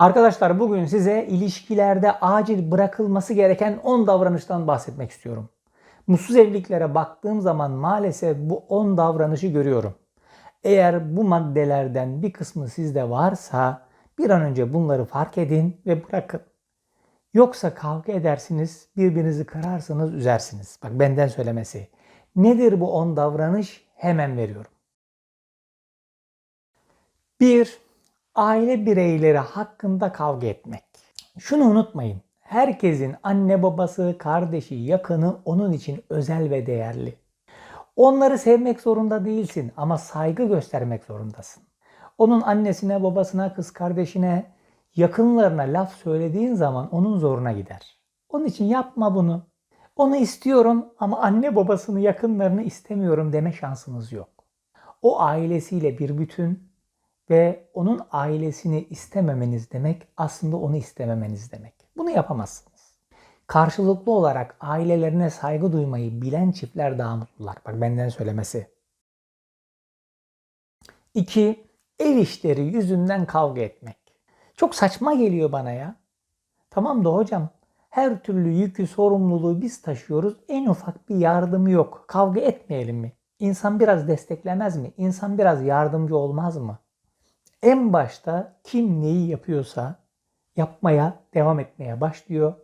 Arkadaşlar bugün size ilişkilerde acil bırakılması gereken 10 davranıştan bahsetmek istiyorum. Mutsuz evliliklere baktığım zaman maalesef bu 10 davranışı görüyorum. Eğer bu maddelerden bir kısmı sizde varsa bir an önce bunları fark edin ve bırakın. Yoksa kavga edersiniz, birbirinizi kırarsınız, üzersiniz. Bak benden söylemesi. Nedir bu 10 davranış? Hemen veriyorum. 1. Aile bireyleri hakkında kavga etmek. Şunu unutmayın. Herkesin anne babası, kardeşi, yakını onun için özel ve değerli. Onları sevmek zorunda değilsin ama saygı göstermek zorundasın. Onun annesine, babasına, kız kardeşine, yakınlarına laf söylediğin zaman onun zoruna gider. Onun için yapma bunu. Onu istiyorum ama anne babasını, yakınlarını istemiyorum deme şansınız yok. O ailesiyle bir bütün ve onun ailesini istememeniz demek aslında onu istememeniz demek. Bunu yapamazsınız. Karşılıklı olarak ailelerine saygı duymayı bilen çiftler daha mutlular. Bak benden söylemesi. 2. Ev işleri yüzünden kavga etmek. Çok saçma geliyor bana ya. Tamam da hocam her türlü yükü, sorumluluğu biz taşıyoruz. En ufak bir yardımı yok. Kavga etmeyelim mi? İnsan biraz desteklemez mi? İnsan biraz yardımcı olmaz mı? En başta kim neyi yapıyorsa yapmaya devam etmeye başlıyor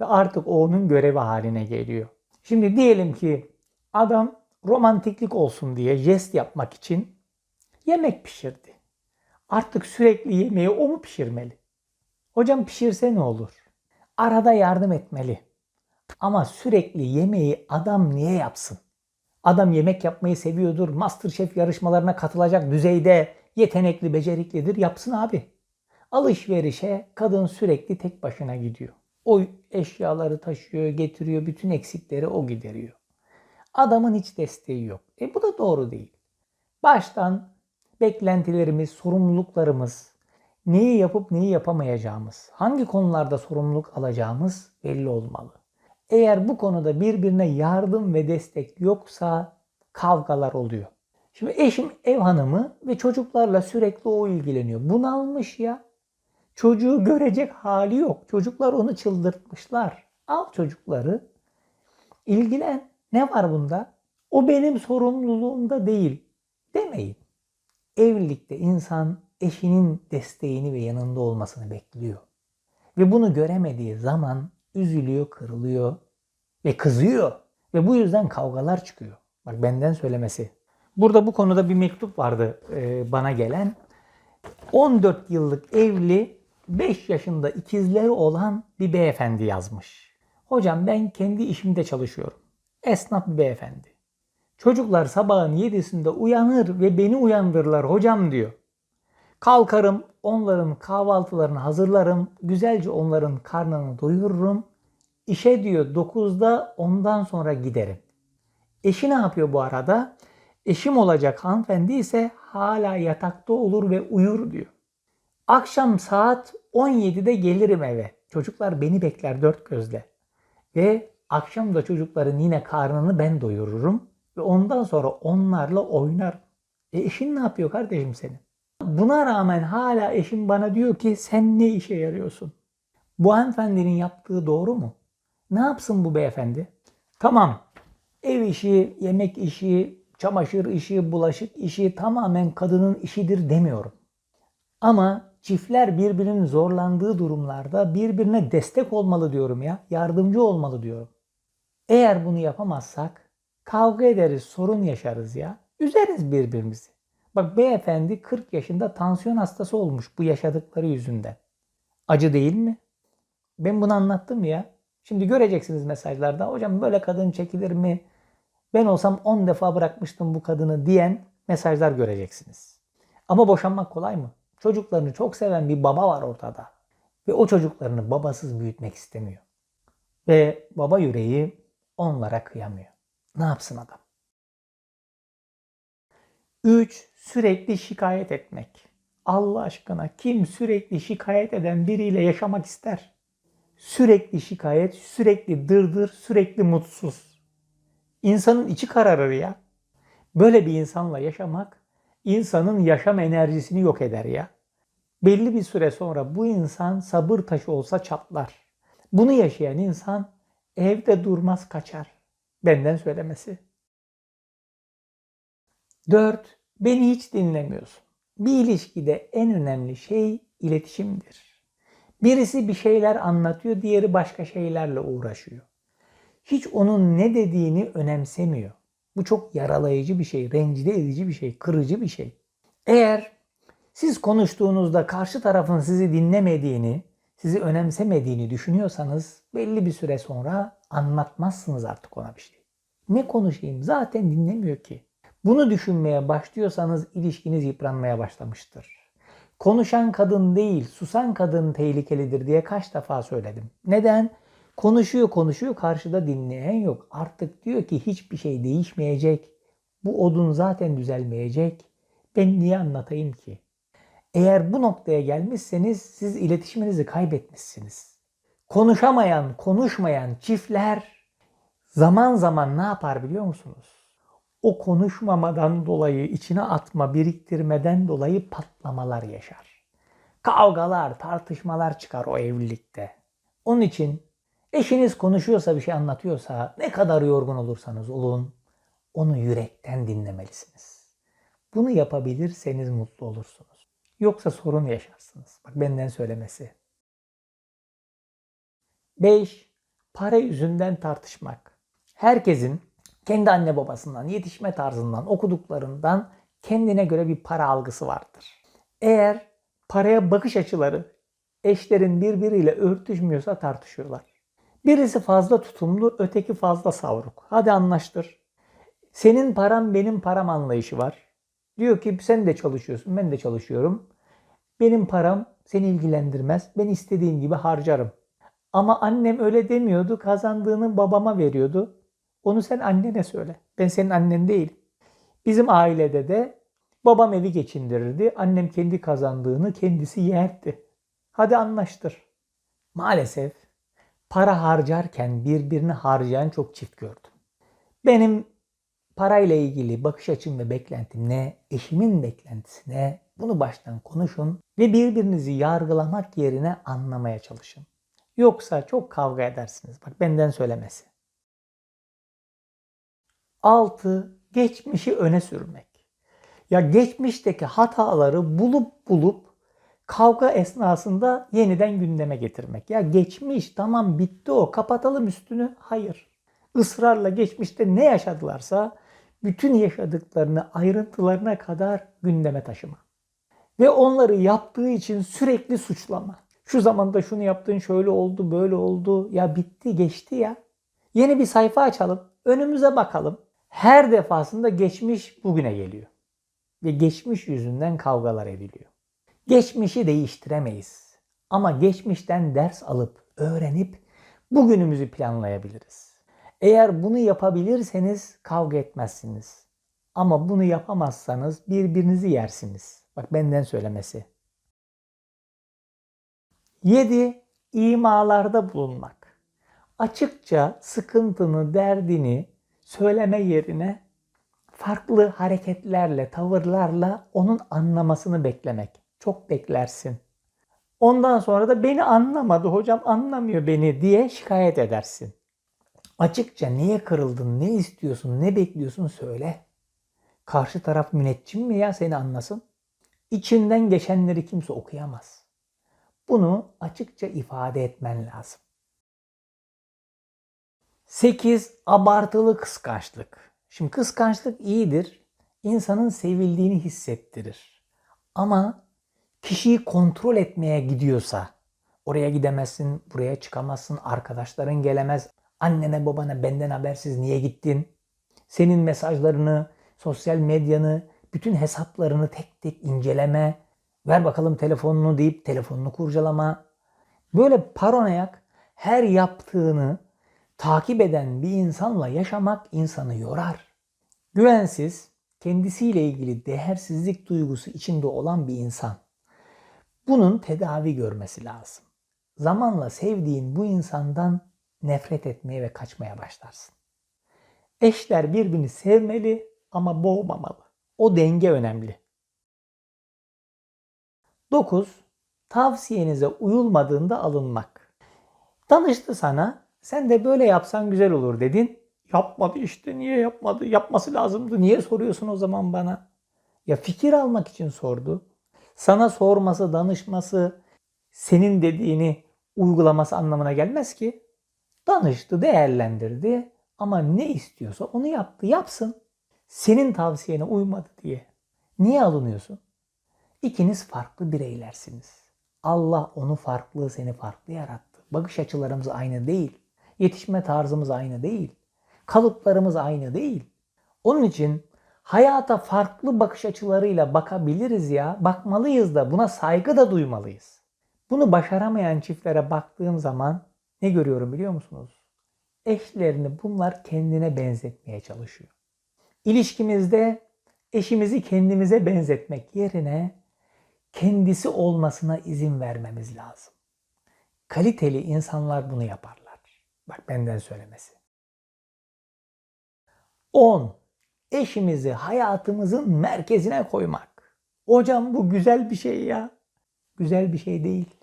ve artık o onun görevi haline geliyor. Şimdi diyelim ki adam romantiklik olsun diye jest yapmak için yemek pişirdi. Artık sürekli yemeği o mu pişirmeli? Hocam pişirse ne olur? Arada yardım etmeli. Ama sürekli yemeği adam niye yapsın? Adam yemek yapmayı seviyordur. Masterchef yarışmalarına katılacak düzeyde yetenekli, beceriklidir. Yapsın abi. Alışverişe kadın sürekli tek başına gidiyor. O eşyaları taşıyor, getiriyor, bütün eksikleri o gideriyor. Adamın hiç desteği yok. E bu da doğru değil. Baştan beklentilerimiz, sorumluluklarımız, neyi yapıp neyi yapamayacağımız, hangi konularda sorumluluk alacağımız belli olmalı. Eğer bu konuda birbirine yardım ve destek yoksa kavgalar oluyor. Şimdi eşim ev hanımı ve çocuklarla sürekli o ilgileniyor. Bunalmış ya. Çocuğu görecek hali yok. Çocuklar onu çıldırtmışlar. Al çocukları. ilgilen. Ne var bunda? O benim sorumluluğumda değil. Demeyin. Evlilikte insan eşinin desteğini ve yanında olmasını bekliyor. Ve bunu göremediği zaman üzülüyor, kırılıyor ve kızıyor. Ve bu yüzden kavgalar çıkıyor. Bak benden söylemesi. Burada bu konuda bir mektup vardı e, bana gelen. 14 yıllık evli 5 yaşında ikizleri olan bir beyefendi yazmış. Hocam ben kendi işimde çalışıyorum. Esnaf bir beyefendi. Çocuklar sabahın 7'sinde uyanır ve beni uyandırırlar hocam diyor. Kalkarım, onların kahvaltılarını hazırlarım, güzelce onların karnını doyururum. İşe diyor 9'da ondan sonra giderim. Eşi ne yapıyor bu arada? Eşim olacak hanımefendi ise hala yatakta olur ve uyur diyor. Akşam saat 17'de gelirim eve. Çocuklar beni bekler dört gözle. Ve akşam da çocukların yine karnını ben doyururum. Ve ondan sonra onlarla oynarım. E eşin ne yapıyor kardeşim senin? Buna rağmen hala eşim bana diyor ki sen ne işe yarıyorsun? Bu hanımefendinin yaptığı doğru mu? Ne yapsın bu beyefendi? Tamam ev işi, yemek işi, çamaşır işi, bulaşık işi tamamen kadının işidir demiyorum. Ama çiftler birbirinin zorlandığı durumlarda birbirine destek olmalı diyorum ya. Yardımcı olmalı diyorum. Eğer bunu yapamazsak kavga ederiz, sorun yaşarız ya. Üzeriz birbirimizi. Bak beyefendi 40 yaşında tansiyon hastası olmuş bu yaşadıkları yüzünden. Acı değil mi? Ben bunu anlattım ya. Şimdi göreceksiniz mesajlarda. Hocam böyle kadın çekilir mi? Ben olsam 10 defa bırakmıştım bu kadını diyen mesajlar göreceksiniz. Ama boşanmak kolay mı? Çocuklarını çok seven bir baba var ortada. Ve o çocuklarını babasız büyütmek istemiyor. Ve baba yüreği onlara kıyamıyor. Ne yapsın adam? 3. Sürekli şikayet etmek. Allah aşkına kim sürekli şikayet eden biriyle yaşamak ister? Sürekli şikayet, sürekli dırdır, sürekli mutsuz. İnsanın içi kararır ya. Böyle bir insanla yaşamak insanın yaşam enerjisini yok eder ya. Belli bir süre sonra bu insan sabır taşı olsa çatlar. Bunu yaşayan insan evde durmaz kaçar. Benden söylemesi. 4. Beni hiç dinlemiyorsun. Bir ilişkide en önemli şey iletişimdir. Birisi bir şeyler anlatıyor, diğeri başka şeylerle uğraşıyor. Hiç onun ne dediğini önemsemiyor. Bu çok yaralayıcı bir şey, rencide edici bir şey, kırıcı bir şey. Eğer siz konuştuğunuzda karşı tarafın sizi dinlemediğini, sizi önemsemediğini düşünüyorsanız belli bir süre sonra anlatmazsınız artık ona bir şey. Ne konuşayım zaten dinlemiyor ki. Bunu düşünmeye başlıyorsanız ilişkiniz yıpranmaya başlamıştır. Konuşan kadın değil, susan kadın tehlikelidir diye kaç defa söyledim. Neden? Konuşuyor konuşuyor karşıda dinleyen yok. Artık diyor ki hiçbir şey değişmeyecek. Bu odun zaten düzelmeyecek. Ben niye anlatayım ki? Eğer bu noktaya gelmişseniz siz iletişiminizi kaybetmişsiniz. Konuşamayan, konuşmayan çiftler zaman zaman ne yapar biliyor musunuz? O konuşmamadan dolayı, içine atma, biriktirmeden dolayı patlamalar yaşar. Kavgalar, tartışmalar çıkar o evlilikte. Onun için eşiniz konuşuyorsa, bir şey anlatıyorsa, ne kadar yorgun olursanız olun, onu yürekten dinlemelisiniz. Bunu yapabilirseniz mutlu olursunuz. Yoksa sorun yaşarsınız. Bak benden söylemesi. 5. Para yüzünden tartışmak. Herkesin kendi anne babasından, yetişme tarzından, okuduklarından kendine göre bir para algısı vardır. Eğer paraya bakış açıları eşlerin birbiriyle örtüşmüyorsa tartışıyorlar. Birisi fazla tutumlu, öteki fazla savruk. Hadi anlaştır. Senin param benim param anlayışı var. Diyor ki sen de çalışıyorsun, ben de çalışıyorum. Benim param seni ilgilendirmez. Ben istediğim gibi harcarım. Ama annem öyle demiyordu. Kazandığını babama veriyordu. Onu sen annene söyle. Ben senin annen değilim. Bizim ailede de babam evi geçindirirdi. Annem kendi kazandığını kendisi yerdi. Hadi anlaştır. Maalesef para harcarken birbirini harcayan çok çift gördüm. Benim parayla ilgili bakış açım ve beklentim ne? Eşimin beklentisi ne? Bunu baştan konuşun ve birbirinizi yargılamak yerine anlamaya çalışın. Yoksa çok kavga edersiniz. Bak benden söylemesi. 6. Geçmişi öne sürmek. Ya geçmişteki hataları bulup bulup kavga esnasında yeniden gündeme getirmek. Ya geçmiş tamam bitti o kapatalım üstünü. Hayır. Israrla geçmişte ne yaşadılarsa bütün yaşadıklarını ayrıntılarına kadar gündeme taşıma. Ve onları yaptığı için sürekli suçlama. Şu zamanda şunu yaptın şöyle oldu böyle oldu. Ya bitti geçti ya. Yeni bir sayfa açalım. Önümüze bakalım. Her defasında geçmiş bugüne geliyor. Ve geçmiş yüzünden kavgalar ediliyor. Geçmişi değiştiremeyiz. Ama geçmişten ders alıp, öğrenip bugünümüzü planlayabiliriz. Eğer bunu yapabilirseniz kavga etmezsiniz. Ama bunu yapamazsanız birbirinizi yersiniz. Bak benden söylemesi. 7. İmalarda bulunmak. Açıkça sıkıntını, derdini söyleme yerine farklı hareketlerle, tavırlarla onun anlamasını beklemek. Çok beklersin. Ondan sonra da beni anlamadı hocam anlamıyor beni diye şikayet edersin. Açıkça niye kırıldın, ne istiyorsun, ne bekliyorsun söyle. Karşı taraf müneccim mi ya seni anlasın? İçinden geçenleri kimse okuyamaz. Bunu açıkça ifade etmen lazım. 8. Abartılı kıskançlık. Şimdi kıskançlık iyidir. İnsanın sevildiğini hissettirir. Ama kişiyi kontrol etmeye gidiyorsa oraya gidemezsin, buraya çıkamazsın, arkadaşların gelemez. Annene babana benden habersiz niye gittin? Senin mesajlarını, sosyal medyanı, bütün hesaplarını tek tek inceleme. Ver bakalım telefonunu deyip telefonunu kurcalama. Böyle paranoyak her yaptığını takip eden bir insanla yaşamak insanı yorar. Güvensiz, kendisiyle ilgili değersizlik duygusu içinde olan bir insan. Bunun tedavi görmesi lazım. Zamanla sevdiğin bu insandan nefret etmeye ve kaçmaya başlarsın. Eşler birbirini sevmeli ama boğmamalı. O denge önemli. 9. Tavsiyenize uyulmadığında alınmak. Danıştı sana. Sen de böyle yapsan güzel olur dedin. Yapmadı işte. Niye yapmadı? Yapması lazımdı. Niye soruyorsun o zaman bana? Ya fikir almak için sordu. Sana sorması, danışması, senin dediğini uygulaması anlamına gelmez ki. Danıştı, değerlendirdi ama ne istiyorsa onu yaptı, yapsın. Senin tavsiyene uymadı diye. Niye alınıyorsun? İkiniz farklı bireylersiniz. Allah onu farklı, seni farklı yarattı. Bakış açılarımız aynı değil. Yetişme tarzımız aynı değil. Kalıplarımız aynı değil. Onun için hayata farklı bakış açılarıyla bakabiliriz ya. Bakmalıyız da buna saygı da duymalıyız. Bunu başaramayan çiftlere baktığım zaman ne görüyorum biliyor musunuz? Eşlerini bunlar kendine benzetmeye çalışıyor. İlişkimizde eşimizi kendimize benzetmek yerine kendisi olmasına izin vermemiz lazım. Kaliteli insanlar bunu yaparlar. Bak benden söylemesi. 10. Eşimizi hayatımızın merkezine koymak. Hocam bu güzel bir şey ya. Güzel bir şey değil.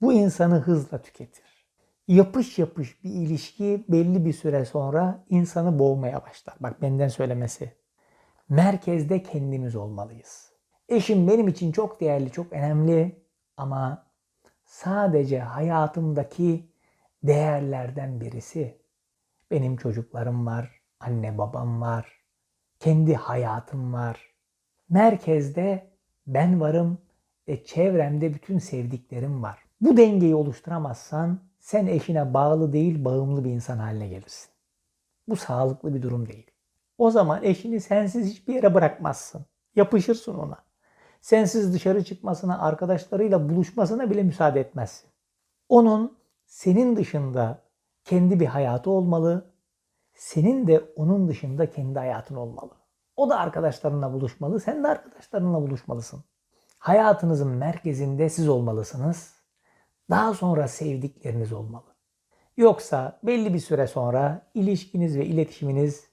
Bu insanı hızla tüketir. Yapış yapış bir ilişki belli bir süre sonra insanı boğmaya başlar. Bak benden söylemesi. Merkezde kendimiz olmalıyız. Eşim benim için çok değerli, çok önemli ama sadece hayatımdaki değerlerden birisi. Benim çocuklarım var, anne babam var, kendi hayatım var. Merkezde ben varım ve çevremde bütün sevdiklerim var. Bu dengeyi oluşturamazsan sen eşine bağlı değil bağımlı bir insan haline gelirsin. Bu sağlıklı bir durum değil. O zaman eşini sensiz hiçbir yere bırakmazsın. Yapışırsın ona. Sensiz dışarı çıkmasına, arkadaşlarıyla buluşmasına bile müsaade etmezsin. Onun senin dışında kendi bir hayatı olmalı. Senin de onun dışında kendi hayatın olmalı. O da arkadaşlarınla buluşmalı, sen de arkadaşlarınla buluşmalısın. Hayatınızın merkezinde siz olmalısınız. Daha sonra sevdikleriniz olmalı. Yoksa belli bir süre sonra ilişkiniz ve iletişiminiz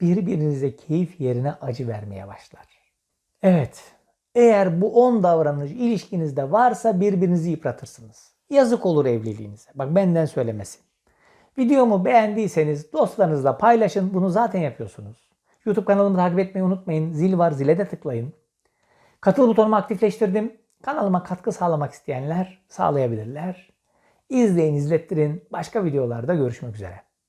birbirinize keyif yerine acı vermeye başlar. Evet, eğer bu 10 davranış ilişkinizde varsa birbirinizi yıpratırsınız. Yazık olur evliliğinize. Bak benden söylemesi. Videomu beğendiyseniz dostlarınızla paylaşın. Bunu zaten yapıyorsunuz. YouTube kanalımı takip etmeyi unutmayın. Zil var zile de tıklayın. Katıl butonumu aktifleştirdim. Kanalıma katkı sağlamak isteyenler sağlayabilirler. İzleyin, izlettirin. Başka videolarda görüşmek üzere.